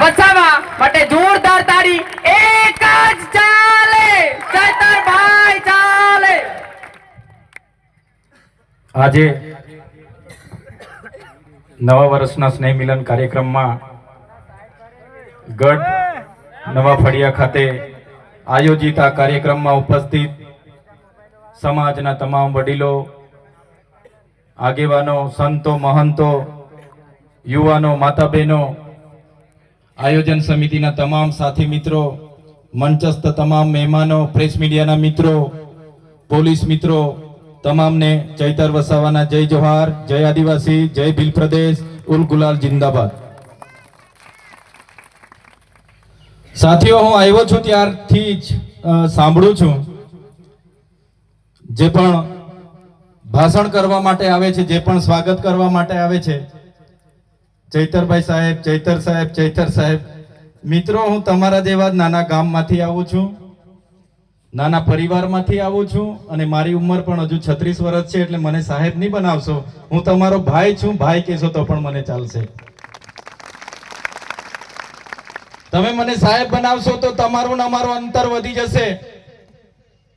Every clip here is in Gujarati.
વસાવા માટે જોરદાર તાળી એક જ ચાલે. ચૈતરભાઈ ચાલે. આજે નવા વર્ષના સ્નેહ મિલન કાર્યક્રમમાં ગઢ નવા ફળિયા ખાતે આયોજિત આ કાર્યક્રમમાં ઉપસ્થિત સમાજના તમામ વડીલો, આગેવાનો, સંતો, મહંતો, યુવાનો માતા બહેનો આયોજન સમિતિના તમામ સાથી મિત્રો, મંચસ્થ તમામ મહેમાનો, પ્રેસ મીડિયાના મિત્રો, પોલીસ મિત્રો, તમામને ચૈતર વસાવાના જય જોહાર જય આદિવાસી, જય ભીલ પ્રદેશ, ઉલ ગુલાલ જિંદાબાદ. સાથીઓ, હું આવ્યો છું ત્યારથી જ સાંભળું છું જે પણ ભાષણ કરવા માટે આવે છે, જે પણ સ્વાગત કરવા માટે આવે છે ચૈતરભાઈ સાહેબ, ચૈતર સાહેબ ચૈતર સાહેબ. મિત્રો, હું તમારા જેવા નાના ગામમાંથી આવું છું. નાના પરિવારમાંથી આવું છું અને મારી ઉંમર પણ હજુ છત્રીસ વર્ષ છે એટલે મને સાહેબ નહીં બનાવશો. હું તમારો ભાઈ છું, ભાઈ કહેશો તો પણ મને ચાલશે. તમે મને સાહેબ બનાવશો તો તમારું અમારું અંતર વધી જશે.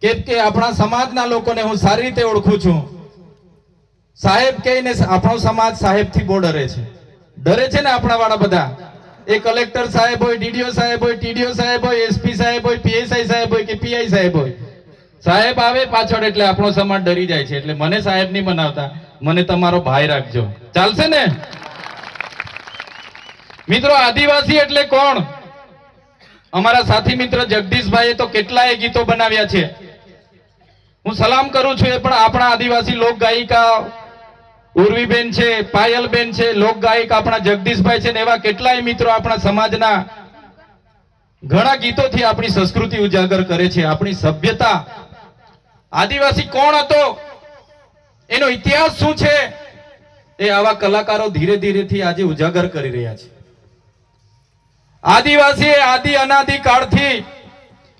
કેમ કે આપણા સમાજના લોકોને હું સારી રીતે ઓળખું છું. સાહેબ કહીને, આપણો સમાજ સાહેબથી બોર્ડરે ડરે છે. ડરે છે ને આપણા વાળા બધા? એ કલેક્ટર સાહેબ હોય, ડીડીઓ સાહેબ હોય, ટીડીઓ સાહેબ હોય, એસપી સાહેબ હોય પીએસઆઈ સાહેબ હોય કે પીઆઈ સાહેબ હોય? સાહેબ આવે પાછળ એટલે આપણો સમાજ ડરી જાય છે. એટલે મને સાહેબ નહીં બનાવતા મને તમારો ભાઈ રાખજો. ચાલશે ને? મિત્રો, આદિવાસી એટલે કોણ? અમારા સાથી મિત્ર જગદીશભાઈએ તો કેટલાય ગીતો બનાવ્યા છે. હું સલામ કરું છું એ પણ આપણા આદિવાસી લોક ગાયિકા ઉર્વીબેન છે, પાયલબેન છે લોકગાયક આપણા જગદીશભાઈ છે ને એવા કેટલાય મિત્રો આપણા સમાજના ઘણા ગીતોથી આપણી સંસ્કૃતિ ઉજાગર કરે છે, આપણી સભ્યતા. આદિવાસી કોણ હતો? એનો ઇતિહાસ શું છે? એ આવા કલાકારો ધીરે ધીરેથી આજે ઉજાગર કરી રહ્યા છે. આદિવાસી એ આદિ અનાદિ કાળથી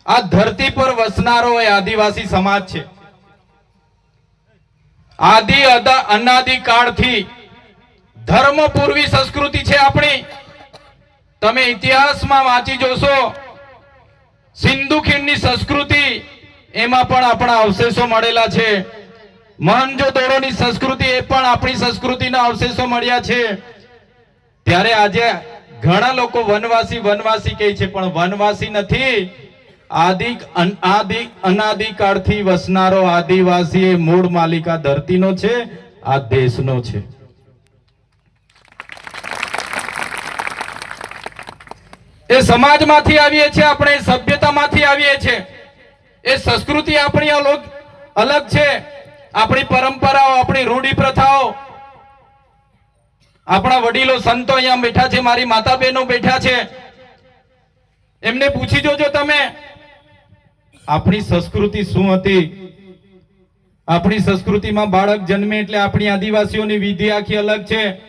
આ ધરતી પર વસનારો એ આદિવાસી સમાજ છે. આદિ અનાદિ કાળથી ધર્મ પૂર્વી સંસ્કૃતિ છે આપણી. તમે ઇતિહાસમાં વાંચી જોશો, સિંધુ ખીણની સંસ્કૃતિ એમાં પણ આપણા અવશેષો મળેલા છે. મોહનજોદડોની સંસ્કૃતિ એ પણ આપણી સંસ્કૃતિના અવશેષો મળ્યા છે. ત્યારે આજે ઘણા લોકો વનવાસી વનવાસી કહે છે, પણ વનવાસી નથી. આદિ આદિક અનાદિકાળથી અનાદિ કાળથી વસનારો આદિવાસી એ મૂળ માલિકા ધરતીનો છે, આ દેશનો છે. એ સમાજમાંથી આવીએ છીએ, આપણે સભ્યતામાંથી આવીએ છીએ. એ સંસ્કૃતિ આપણી અલગ અલગ છે. આપણી પરંપરાઓ, આપણી રૂઢી પ્રથાઓ આપણા વડીલો સંતો અહીંયા બેઠા છે, મારી માતા બહેનો બેઠા છે. એમને પૂછી જોજો તમે. આપણી સંસ્કૃતિ શું હતી? આપણી સંસ્કૃતિમાં બાળક જન્મે એટલે આપણી આદિવાસીઓની વિધિ આખી અલગ છે.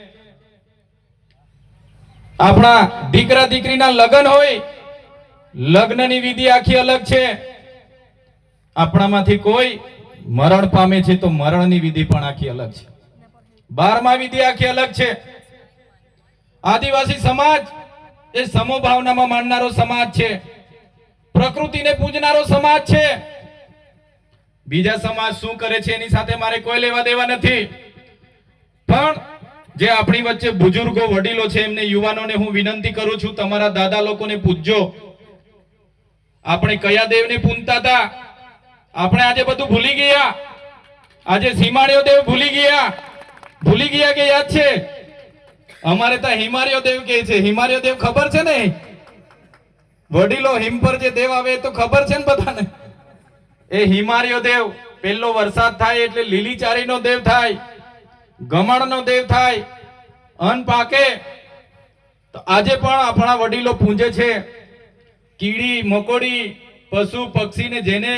આપણા દીકરા દીકરીના લગ્ન હોય, લગ્નની વિધિ આખી અલગ છે. આપણામાંથી કોઈ મરણ પામે છે તો મરણની વિધિ પણ આખી અલગ છે. બારમા વિધિ આખી અલગ છે. આદિવાસી સમાજ એ સમોભાવનામાં માનનારો સમાજ છે. પ્રકૃતિને પૂજનારો સમાજ છે. બીજા સમાજ શું કરે છે એની સાથે મારે કોઈ લેવા દેવા નથી. પણ જે આપણી વચ્ચે બુજુર્ગો, વડીલો છે, એમને યુવાનોને હું વિનંતી કરું છું, તમારા દાદા લોકોને પૂજજો. આપણે કયા દેવને પૂજતા હતા? આપણે આજે બધું ભૂલી ગયા. આજે સીમાડીઓ દેવ ભૂલી ગયા. ભૂલી ગયા કે યાદ છે? અમારે ત્યાં હિમાલયો દેવ કે છે. હિમાલયો દેવ ખબર છે ને? વડીલો હિમ પર જે દેવ આવે તો ખબર છે ને બધાને? એ હિમાર્યો દેવ, પેલો વરસાદ થાય એટલે લીલીચારીનો દેવ થાય ગમણનો દેવ થાય અન્ન પાકે. તો આજે પણ આપણા વડીલો પૂંજે છે, કીડી, મકોડી, પશુ, પક્ષીને જેને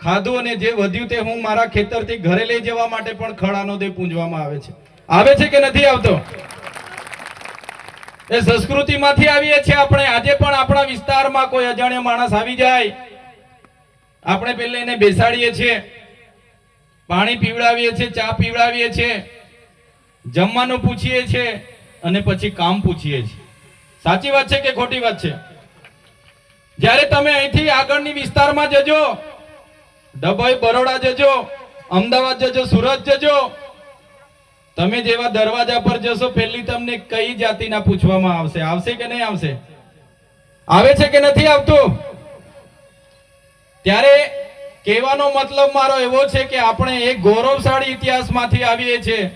ખાધું અને જે વધ્યું તે હું મારા ખેતરથી ઘરે લઈ જવા માટે પણ ખડાનો દેવ પૂંજવામાં આવે છે. આવે છે કે નથી આવતો? એ સંસ્કૃતિમાંથી આવીએ છીએ આપણે. આજે પણ આપણા વિસ્તારમાં કોઈ અજાણ્યો માણસ આવી જાય. આપણે પેલે એને બેસાડીએ છીએ. પાણી પીવડાવીએ છીએ, ચા પીવડાવીએ છીએ. જમવાનું પૂછીએ છીએ અને પછી કામ પૂછીએ છીએ. સાચી વાત છે કે ખોટી વાત છે? જ્યારે તમે અહીંથી આગળની વિસ્તારમાં જજો, ડભોઈ બરોડા જજો, અમદાવાદ જજો, સુરત જજો તમે જેવા દરવાજા પર જશો, પહેલી તમને કઈ જાતિના પૂછવામાં આવશે? આવશે કે નહીં આવશે? આવે છે કે નથી આવતું? ત્યારે કહેવાનો મતલબ મારો એવો છે કે આપણે એક ગૌરવશાળી ઇતિહાસમાંથી આવીએ છીએ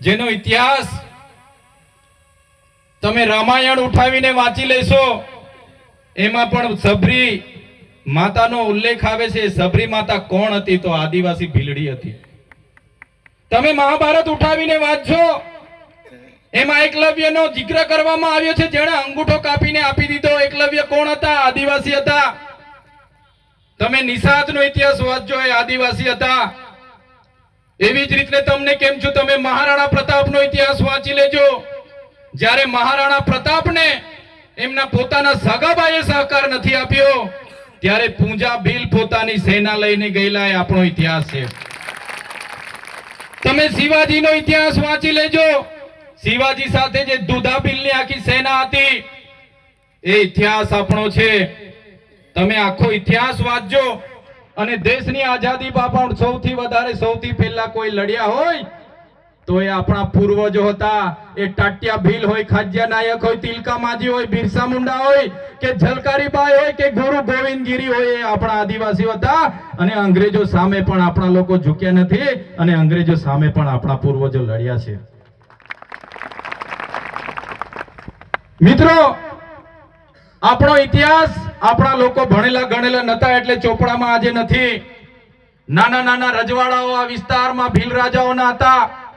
જેનો ઇતિહાસ તમે રામાયણ ઉઠાવીને વાંચી લેશો, એમાં પણ સબરી માતાનો ઉલ્લેખ આવે છે, સબરી માતા કોણ હતી? તો આદિવાસી ભીલડી હતી. તમે મહાભારત ઉઠાવીને વાંચજો એમાં એકલવ્યનો જિક્ર કરવામાં આવ્યો છે. જેણે અંગૂઠો કાપીને આપી દીધો. એકલવ્ય કોણ હતા? આદિવાસી હતા. તમે નિષાદનો ઇતિહાસ વાંચજો. એ આદિવાસી હતા. એવી જ રીતે તમને કેમ છું? તમે મહારાણા પ્રતાપનો ઇતિહાસ વાંચી લેજો. જ્યારે મહારાણા પ્રતાપને એમના પોતાના સગાભાઈએ સહકાર નથી આપ્યો, ત્યારે પૂંજા ભીલ પોતાની સેના લઈને ગયેલા એ આપણો ઇતિહાસ છે. તમે શિવાજીનો ઇતિહાસ વાંચી લેજો. શિવાજી સાથે જે દુધા ભીલની આખી સેના હતી, એ ઇતિહાસ આપણો છે. તમે આખો ઇતિહાસ વાંચજો. અને દેશની આઝાદી પણ સૌથી વધારે, સૌથી પહેલા કોઈ લડ્યા હોય તો એ આપણા પૂર્વજો હતા. એ ટાટિયા ભીલ હોય, ખાજ્યા નાયક હોય, તિલકા માજી હોય, બિરસા મુંડા હોય, કે ઝલકારીબાઈ હોય, કે ગુરુ ગોવિંદગીરી હોય, એ આપણા આદિવાસીઓ હતા. અને અંગ્રેજો સામે પણ આપણા લોકો ઝૂક્યા નથી અને અંગ્રેજો સામે પણ આપણા પૂર્વજો લડ્યા છે. મિત્રો, આપણો ઇતિહાસ આપણા લોકો ભણેલા ગણેલા નતા એટલે ચોપડામાં આજે નથી. નાના નાના રજવાડાઓ આ વિસ્તારમાં ભીલ રાજાઓના હતા.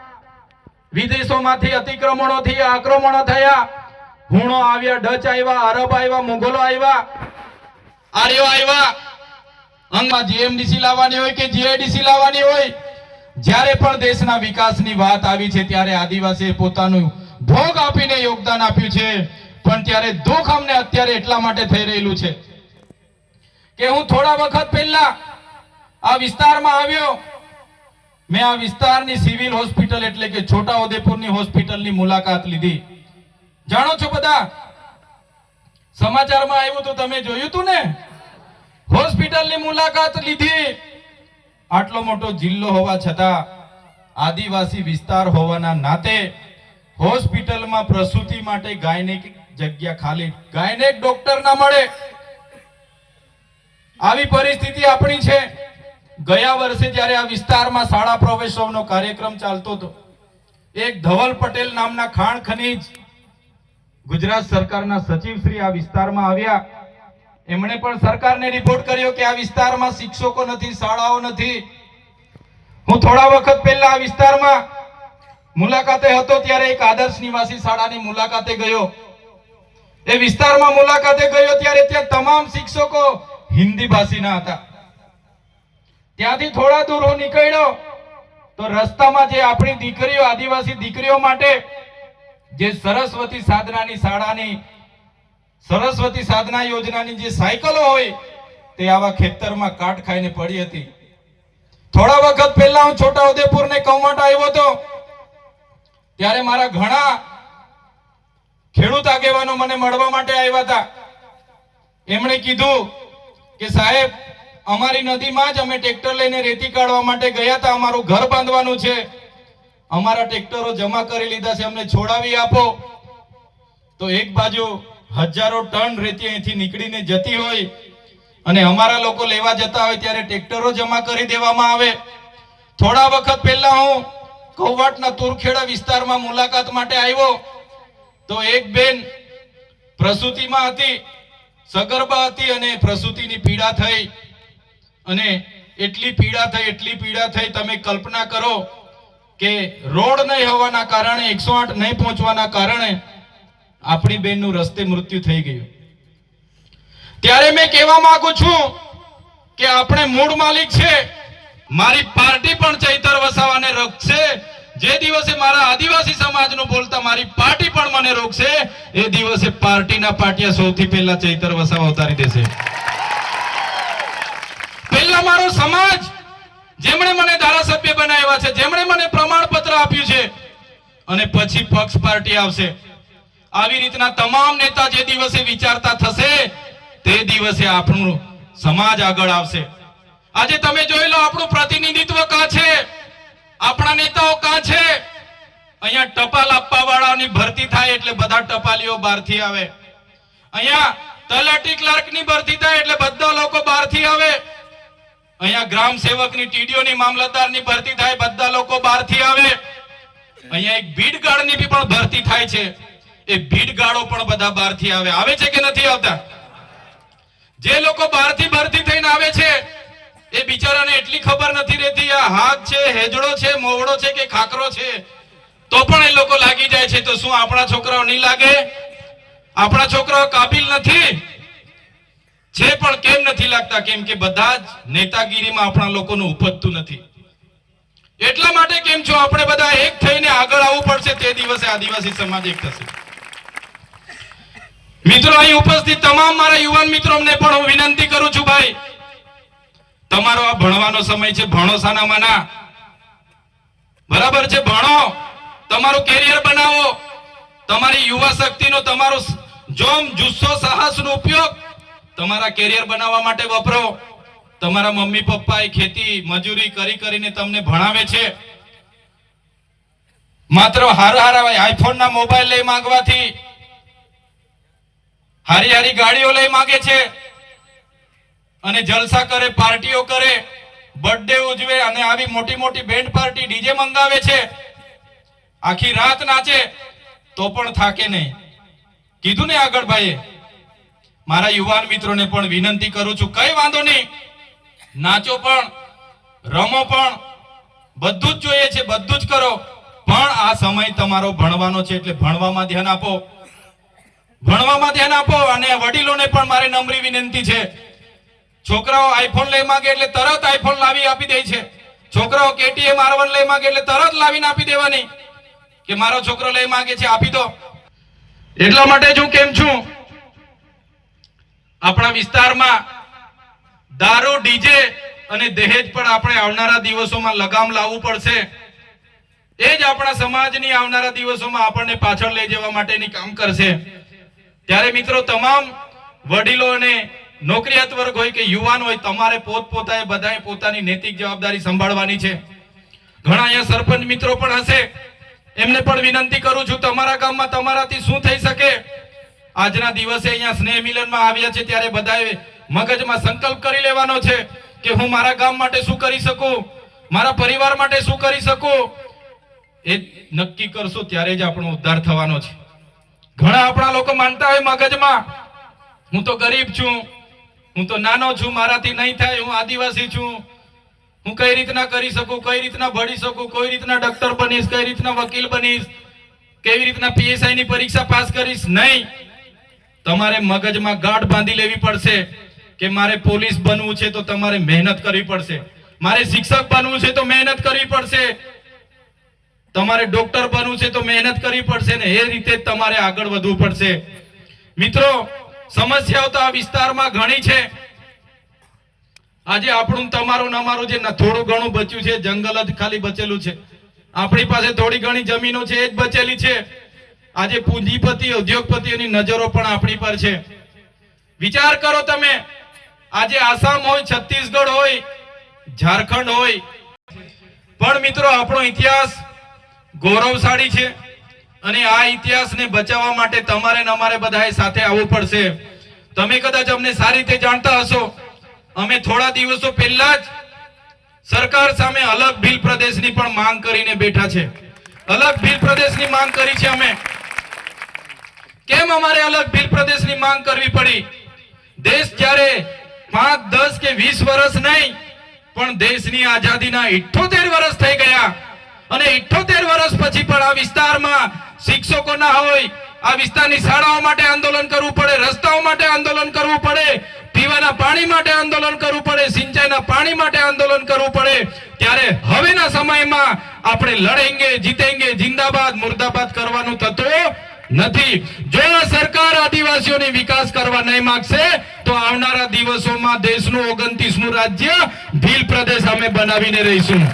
વિદેશોમાંથી અતિક્રમણોથી આક્રમણો થયા. હુણો આવ્યા, ડચ આવ્યા અરબ આવ્યા, મુઘલો આવ્યા. આર્યો આવ્યા. અંગમાં જીએમડીસી લાવવાની હોય કે જીઆઈડીસી લાવવાની હોય? જ્યારે પણ દેશના વિકાસની વાત આવી છે, ત્યારે આદિવાસીએ પોતાનું ભોગ આપીને યોગદાન આપ્યું છે. પણ ત્યારે દુઃખ અમને અત્યારે એટલા માટે થઈ રહેલું છે કે હું થોડા વખત પહેલા આ વિસ્તારમાં આવ્યો. મેં આ વિસ્તારની સિવિલ હોસ્પિટલ એટલે કે છોટા ઉદેપુરની હોસ્પિટલની મુલાકાત લીધી. જાણો છો બધા? સમાચારમાં આવ્યું તો તમે જોયું તું ને? હોસ્પિટલની મુલાકાત લીધી. આટલો મોટો જિલ્લો હોવા છતાં આદિવાસી વિસ્તાર હોવાના નાતે હોસ્પિટલમાં પ્રસૂતિ માટે ગાયનેક જગ્યા ખાલી. ગાયનેક ડોક્ટર ના મળે. આવી પરિસ્થિતિ આપણી છે. ગયા વર્ષે જ્યારે આ વિસ્તારમાં શાળા પ્રવેશવનો કાર્યક્રમ ચાલતો હતો, એક ધવલ પટેલ નામના ખાણ ખનીજ ગુજરાત સરકારના સચિવ શ્રી આ વિસ્તારમાં આવ્યા. એમણે પણ સરકારને રિપોર્ટ કર્યો કે આ વિસ્તારમાં શિક્ષકો નથી, શાળાઓ નથી. હું થોડા વખત પહેલા આ વિસ્તારમાં મુલાકાતે હતો, ત્યારે એક આદર્શ નિવાસી શાળાની મુલાકાતે ગયો. એ વિસ્તારમાં મુલાકાતે ગયો ત્યારે ત્યાં તમામ શિક્ષકો હિન્દી ભાષીના હતા. ત્યાંથી થોડા દૂર હું નીકળ્યો, તો રસ્તામાં જે આપણી દીકરીઓ, આદિવાસી દીકરીઓ માટે જે સરસ્વતી સાધનાની શાળાની, સરસ્વતી સાધના યોજનાની જે સાયકલો હોય, તે આવા ખેતરમાં કાટ ખાઈને પડી હતી. થોડા વખત પહેલા હું છોટા ઉદેપુર ને કૌવાટ આવ્યો હતો, ત્યારે મારા ઘણા ખેડૂત આગેવાનો મને મળવા માટે આવ્યા હતા. એમણે કીધું કે સાહેબ અમારી નદીમાં જ અમે ટ્રેક્ટર લઈને રેતી કાઢવા માટે ગયા હતા. અમારું ઘર બાંધવાનું છે. અમારા ટ્રેક્ટરો જમા કરી લીધા છે. અમને છોડાવી આપો. તો એક બાજુ હજારો ટન રેતી અહીંથી નીકળીને જતી હોય અને અમારા લોકો લેવા જતા હોય ત્યારે ટ્રેક્ટરો જમા કરી દેવામાં આવે. થોડા વખત પહેલા હું કૌવાટના તુરખેડા વિસ્તારમાં મુલાકાત માટે આવ્યો. તો એક બેન પ્રસૂતિમાં હતી, સગર્ભા હતી અને પ્રસૂતિની પીડા થઈ. અને એટલી પીડા થઈ, એટલી પીડા થઈ તમે કલ્પના કરો કે રોડ નહીં હોવાના કારણે, એકસો આઠ નહીં પહોંચવાના કારણે આપણી બેનનું રસ્તે મૃત્યુ થઈ ગયું. ત્યારે મેં કહેવા માંગુ છું કે આપણે મૂળ માલિક છે. મારી પાર્ટી પણ ચૈતર વસાવાને રોકશે. જે દિવસે મારા આદિવાસી સમાજનું બોલતા મારી પાર્ટી પણ મને રોકશે, એ દિવસે પાર્ટીના પાટિયા સૌથી પહેલા ચૈતર વસાવા ઉતારી દેશે. પહેલા મારો સમાજ, જેમણે મને ધારાસભ્ય બનાવ્યા છે, જેમણે મને પ્રમાણપત્ર આપ્યું છે, અને પછી પક્ષ પાર્ટી આવશે. આવી રીતના તમામ નેતા જે દિવસે વિચારતા થશે, તે દિવસે આપણું સમાજ આગળ આવશે. આજે તમે જોઈ લો, આપણું પ્રતિનિધિત્વ કા છે? આપણા નેતાઓ કા છે? અહીંયા ટપાલ આપવા વાળાની ભરતી થાય એટલે બધા ટપાલીઓ બહારથી આવે. અહીંયા તલાટી ક્લાર્કની ભરતી થાય એટલે બધા લોકો બહારથી આવે. અહીંયા ગ્રામ સેવકની ટીડીઓની મામલતદારની ભરતી થાય, બધા લોકો બહારથી આવે. અહીંયા એક ભીડગાળની બી પણ ભરતી થાય છે. એ ભીડગાળો પણ બધા બહારથી આવે. આવે છે કે નથી આવતા? જે લોકો બહારથી ભરતી થઈને આવે છે, એ બિચારાને એટલી ખબર નથી રહેતી, આ હાથ છે, હેજડો છે, મોવડો છે કે ખાકરો છે? તો પણ એ લોકો લાગી જાય છે. તો શું આપણા છોકરાઓ નહીં લાગે? આપણા છોકરાઓ કાબિલ નથી? છે પણ કેમ નથી લાગતા, કેમ કે બધા જ નેતાગીરીમાં આપણા લોકોનું ઉપજતું નથી. એટલા માટે કેમ છો? આપણે બધા એક થઈને આગળ આવવું પડશે, તે દિવસે આદિવાસી સમાજ એક થશે. મિત્રો, અહીં ઉપસ્થિત તમામ મારા યુવાન મિત્રોને પણ હું વિનંતી કરું છું, ભાઈ, તમારો આ ભણવાનો સમય છે, ભણો સાના માના બરાબર છે, ભણો. તમારું કેરિયર બનાવો. તમારી યુવા શક્તિનો તમારો જોમ, જુસ્સો, સાહસનો ઉપયોગ તમારા કેરિયર બનાવવા માટે વપરો તમારા મમ્મી પપ્પા એ ખેતી, મજૂરી કરી કરીને તમને ભણાવે છે. માત્ર હારા હારા આઈફોન ના મોબાઈલ લઈ માંગવાથી હારી હારી ગાડીઓ લઈ માંગે છે. અને જલસા કરે, પાર્ટીઓ કરે બર્થડે ઉજવે અને આવી મોટી મોટી બેન્ડ પાર્ટી ડીજે મંગાવે છે. આખી રાત નાચે તો પણ થાકે નહીં. કીધું ને આગળ ભાઈએ? મારા યુવાન મિત્રોને પણ વિનંતી કરું છું, કઈ વાંધો નહીં. નાચો પણ, રમો પણ, બધું જ જોઈએ છે, બધું જ કરો. પણ આ સમય તમારો ભણવાનો છે, એટલે ભણવામાં ધ્યાન આપો. ભણવામાં ધ્યાન આપો અને વડીલોને પણ મારે નમ્રી વિનંતી છે. છોકરાઓ આઈફોન લઈ માંગે એટલે તરત આઈફોન લાવી આપી દે છે. છોકરાઓ કેટીએમ આરવન લઈ માંગે એટલે તરત લાવીને આપી દેવાની. કે મારો છોકરો લઈ માંગે છે, આપી દો. એટલા માટે જ હું કેમ છું? આપણા વિસ્તારમાં દારૂ, ડીજે અને દહેજ પણ આપણે આવનારા દિવસોમાં લગામ લાવવું પડશે. એ જ આપણા સમાજની આવનારા દિવસોમાં આપણને પાછળ લઈ જવા માટેની કામ કરશે. ત્યારે મિત્રો, તમામ વડીલો અને નોકરિયાત વર્ગ હોય કે યુવાન હોય, તમારે પોતપોતાએ બધાએ પોતાની નૈતિક જવાબદારી સંભાળવાની છે. ઘણા અહીંયા સરપંચ મિત્રો પણ હશે. એમને પણ વિનંતી કરું છું, તમારા ગામમાં તમારાથી શું થઈ શકે? આજના દિવસે અહીંયા સ્નેહ મિલનમાં આવ્યા છે ત્યારે બધાએ મગજમાં સંકલ્પ કરી લેવાનો છે કે હું મારા ગામ માટે શું કરી શકું? મારા પરિવાર માટે શું કરી શકું? એ નક્કી કરશો ત્યારે જ આપણો ઉદ્ધાર થવાનો છે. ઘણા આપણા લોકો માનતા હોય મગજમાં, હું તો ગરીબ છું, હું તો નાનો છું, મારાથી નહીં થાય, હું આદિવાસી છું. હું કઈ રીતના કરી શકું? કઈ રીતના ભણી શકું? કઈ રીતના ડોક્ટર બનીશ? કઈ રીતના વકીલ બનીશ? કેવી રીતના પીએસઆઈ ની પરીક્ષા પાસ કરીશ? નહીં. તમારે મગજમાં ગાઢ બાંધી લેવી પડશે કે મારે પોલીસ બનવું છે તો તમારે મહેનત કરવી પડશે. મારે શિક્ષક બનવું છે તો મહેનત કરવી પડશે. તમારે ડોક્ટર બનવું છે તો મહેનત કરવી પડશે ને એ રીતે તમારે આગળ વધવું પડશે. મિત્રો, સમસ્યાઓ તો આ વિસ્તારમાં ઘણી છે. આજે આપણું તમારું અમારું જે થોડું ઘણું બચ્યું છે, જંગલ જ ખાલી બચેલું છે. આપણી પાસે થોડી ઘણી જમીનો છે, એ જ બચેલી છે. આજે પૂંજીપતિ ઉદ્યોગપતિઓની નજરો પણ આપણી પર છે. વિચાર કરો તમે, આજે આસામ હોય, છત્તીસગઢ હોય, ઝારખંડ હોય. પણ મિત્રો, આપણો ઇતિહાસ ગૌરવશાળી છે અને આ ઇતિહાસને બચાવવા માટે તમારે અમારે બધાએ સાથે આવવું પડશે. તમે કદાચ અમને સારી રીતે જાણતા હશો. અમે થોડા દિવસો પહેલા જ સરકાર સામે અલગ ભીલ પ્રદેશની પણ માંગ કરીને બેઠા છે. અલગ ભીલ પ્રદેશની માંગ કરી છે અમે. કેમ અમારે અલગ ભીલ પ્રદેશની માંગ કરવી પડી? દેશ જ્યારે પાંચ, દસ કે વીસ વર્ષ નહીં, પણ દેશની આઝાદીના ઇઠોતેર વર્ષ થઈ ગયા. અને ઇઠોતેર વર્ષ પછી પણ આ વિસ્તારમાં શિક્ષકો ના હોય, આ વિસ્તારની શાળાઓ માટે આંદોલન કરવું પડે, રસ્તાઓ માટે આંદોલન કરવું પડે, પીવાના પાણી માટે આંદોલન કરવું પડે, સિંચાઈના પાણી માટે આંદોલન કરવું પડે. ત્યારે હવેના સમયમાં આપણે લડેંગે, જીતેંગે, જિંદાબાદ, મુર્દાબાદ કરવાનું થતું નથી. જો સરકાર આદિવાસીઓને વિકાસ કરવા નહીં માંગશે, તો આવનારા દિવસોમાં દેશનું ઓગણત્રીસમું રાજ્ય ભીલ પ્રદેશ અમે બનાવીને રહીશું.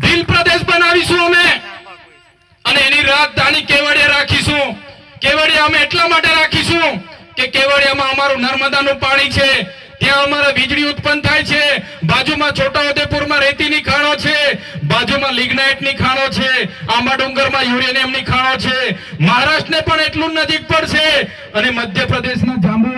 ભીલ પ્રદેશ બનાવીશું અમે. અને એની રાજધાની કેવડિયા રાખીશું. કેવડિયા અમે એટલા માટે રાખીશું કે કેવડિયામાં અમારું નર્મદાનું પાણી છે. ત્યાં અમારે વીજળી ઉત્પન્ન થાય છે. બાજુમાં છોટાઉદેપુરમાં રેતીની ખાણો છે. બાજુમાં લિગ્નાઇટની ખાણો છે. આંબા ડુંગરમાં યુરેનિયમની ખાણો છે. મહારાષ્ટ્રને પણ એટલું નજીક નજીક પડશે. અને મધ્યપ્રદેશના જાંબુ